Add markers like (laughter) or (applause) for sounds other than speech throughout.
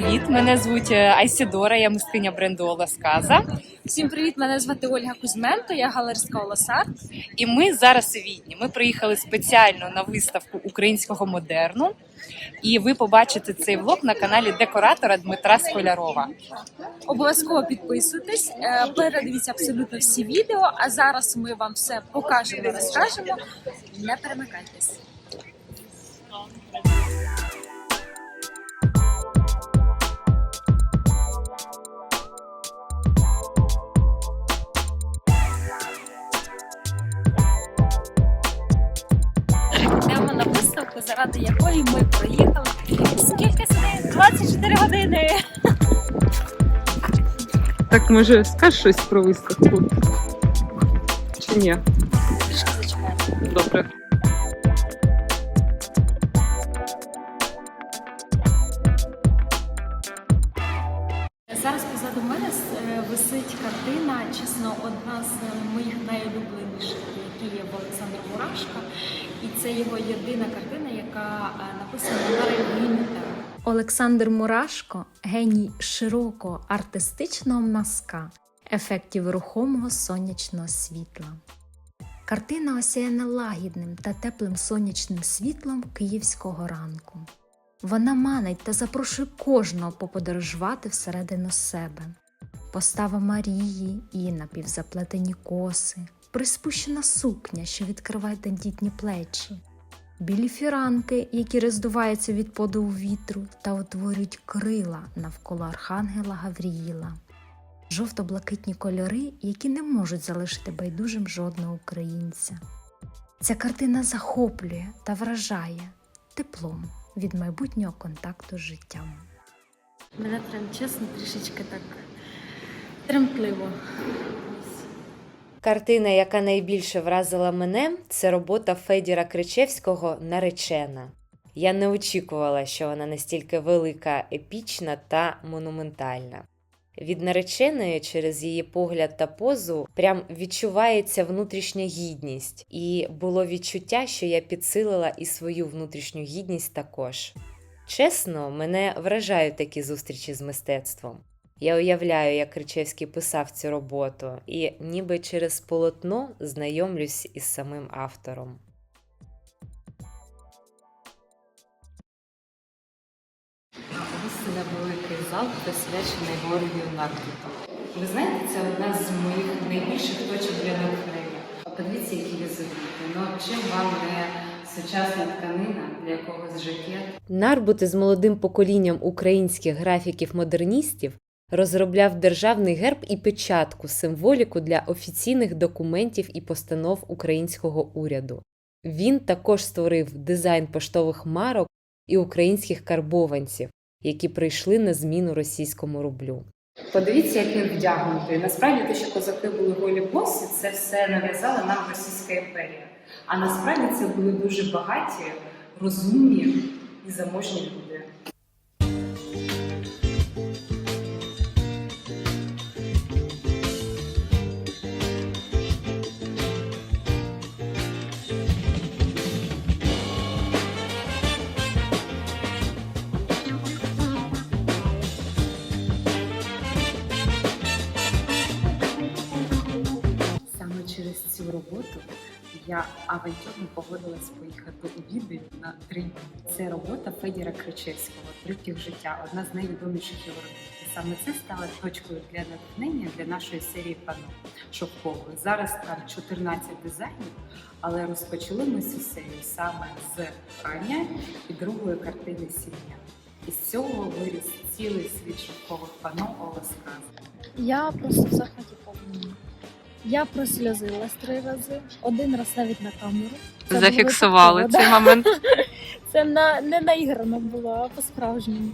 Привіт! Мене звуть е, Айсідора, я мисткиня бренду Оласказа. Всім привіт! Мене звати Ольга Кузьменко, я галеристка Олосар. І ми зараз у Відні. Ми приїхали спеціально на виставку українського модерну. І ви побачите цей влог на каналі декоратора Дмитра Сколярова. Обов'язково підписуйтесь, е, передивіться абсолютно всі відео. А зараз ми вам все покажемо, розкажемо. Не перемикайтесь. Заради якої ми проїхали. Скільки сюди? 24 години. Так, може, скажеш щось про виставку? Чи ні? Трішки зачекаємо. Добре. Зараз позаду мене е, висить картина, чесно, одна з моїх найулюбленіших, є в Мурашка. І це його єдина картина, яка е, написана на рельєфі. Олександр Мурашко геній широкого артистичного мазка, ефектів рухомого сонячного світла. Картина осяяна лагідним та теплим сонячним світлом київського ранку. Вона манить та запрошує кожного поподорожувати всередину себе. Постава Марії і напівзаплетені коси, приспущена сукня, що відкриває тендітні плечі, білі фіранки, які роздуваються від подуву вітру та утворюють крила навколо архангела Гавріїла, жовто-блакитні кольори, які не можуть залишити байдужим жодного українця. Ця картина захоплює та вражає теплом від майбутнього контакту з життям. Мене прям чесно трішечки так тремтливо. Картина, яка найбільше вразила мене, це робота Федіра Кричевського Наречена. Я не очікувала, що вона настільки велика, епічна та монументальна. Від нареченої через її погляд та позу прям відчувається внутрішня гідність, і було відчуття, що я підсилила і свою внутрішню гідність також. Чесно, мене вражають такі зустрічі з мистецтвом. Я уявляю, як Кричевський писав цю роботу, і ніби через полотно знайомлюсь із самим автором. Ось це великий зал, присвячений Георгію Нарбуту. Ви знаєте, це одна з моїх найбільших точок для натхнення. Подивіться, які візуїти. Ну чим вам не сучасна тканина для якогось жакет? Нарбут із молодим поколінням українських графіків-модерністів розробляв державний герб і печатку, символіку для офіційних документів і постанов українського уряду. Він також створив дизайн поштових марок і українських карбованців, які прийшли на зміну російському рублю. Подивіться, як він вдягнутий. Насправді те, що козаки були голі босі, це все нав'язала нам Російська імперія. А насправді це були дуже багаті, розумні і заможні люди. Я авантюрно погодилась поїхати у Відень на три дні. Це робота Федіра Кричевського Триптіх життя, одна з найвідоміших його робіт. І саме це стало точкою для натхнення для нашої серії пано шовкової. Зараз там 14 дизайнів, але розпочали ми цю серію саме з прання і другої картини сім'я. І з цього виріс цілий світ шовкових пано Оласказ. Я просто в захваті повному. Я просльозилась три рази, один раз навіть на камеру. Це Зафіксували випадково, цей да. момент. (laughs) Це на, не наіграно було, а по-справжньому.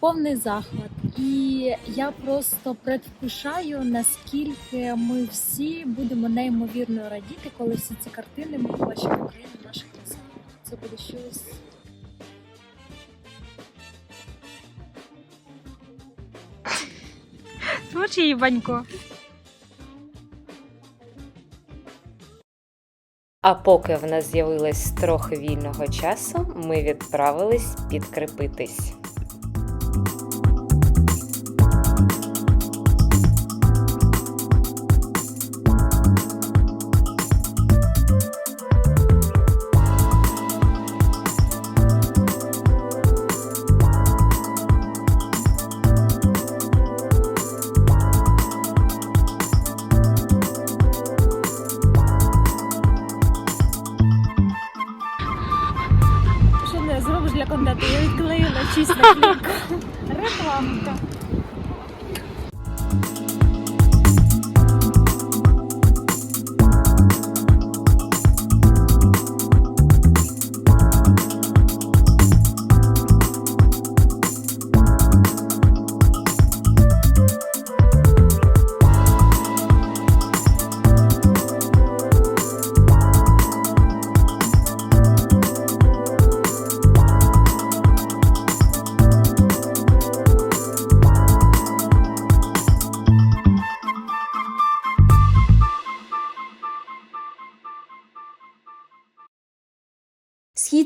Повний захват. І я просто предвкушаю, наскільки ми всі будемо неймовірно радіти, коли всі ці картини ми побачимо в Україні наших містах. Це буде щось. Творчий банько. А поки в нас з'явилось трохи вільного часу, ми відправились підкріпитись.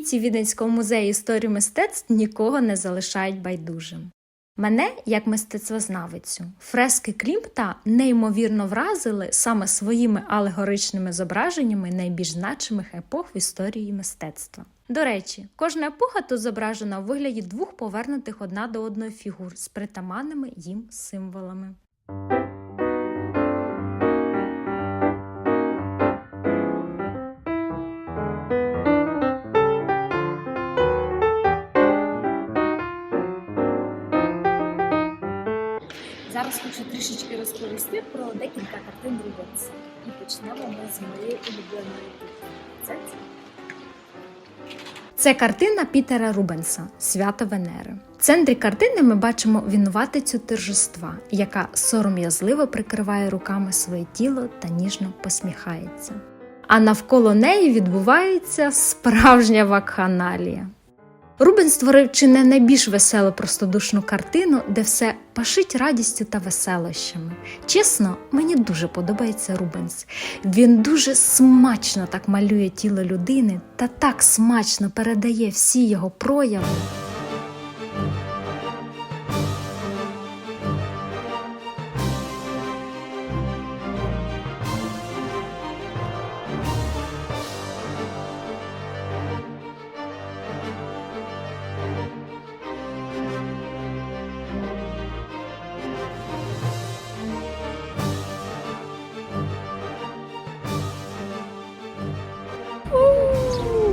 Східці Віденського музею історії мистецтв нікого не залишають байдужим. Мене, як мистецтвознавицю, фрески Клімпта неймовірно вразили саме своїми алегоричними зображеннями найбільш значимих епох в історії мистецтва. До речі, кожна епоха тут зображена у вигляді двох повернутих одна до одної фігур з притаманними їм символами. Хочу трішечки розповісти про декілька картин Рубенса. І почнемо ми з моєї улюбленої. Це. Це картина Пітера Рубенса Свято Венери. В центрі картини ми бачимо винуватицю торжества, яка сором'язливо прикриває руками своє тіло та ніжно посміхається. А навколо неї відбувається справжня вакханалія. Рубен створив чи не найбільш веселу простодушну картину, де все пашить радістю та веселощами. Чесно, мені дуже подобається Рубенс. Він дуже смачно так малює тіло людини та так смачно передає всі його прояви.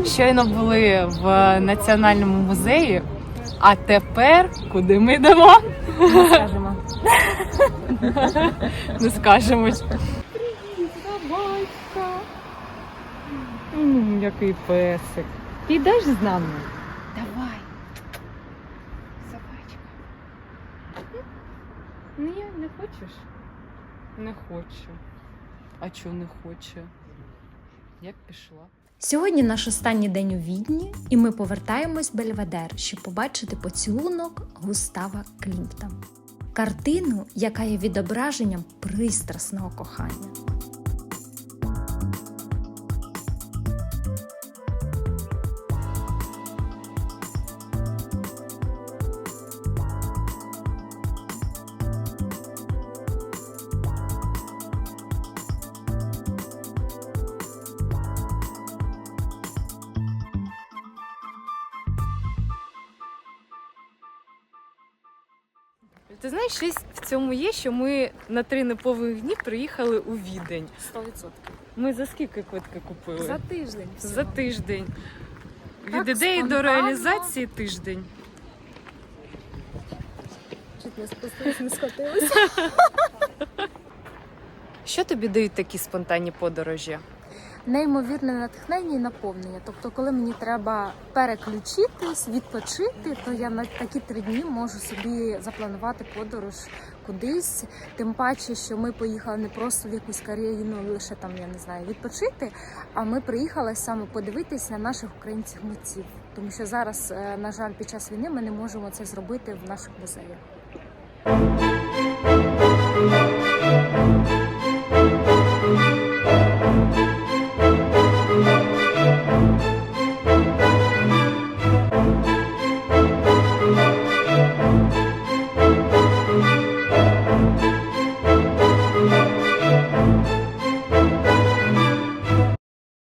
Щойно були в національному музеї, а тепер куди ми йдемо? Не скажемо. Не скажемо. М, Який песик. Підеш з нами? Давай. Собачка. Ні, не хочеш? Не хочу. А чого не хоче? Я б пішла. Сьогодні наш останній день у Відні, і ми повертаємось в Бельведер, щоб побачити поцілунок Густава Клімта, Картину, яка є відображенням пристрасного кохання. Ти знаєш, щось в цьому є, що ми на три неповних дні приїхали у Відень. 100%. Ми за скільки квитки купили? За тиждень. За всього. тиждень. Від Так ідеї до спонтанно. реалізації тиждень. Чуть не спустились, не схватились. Що тобі дають такі спонтанні подорожі? неймовірне натхнення і наповнення. Тобто, коли мені треба переключитись, відпочити, то я на такі три дні можу собі запланувати подорож кудись. Тим паче, що ми поїхали не просто в якусь країну, лише там я не знаю, відпочити. А ми приїхали саме подивитися на наших українців митців, тому що зараз, е, на жаль, під час війни ми не можемо це зробити в наших музеях.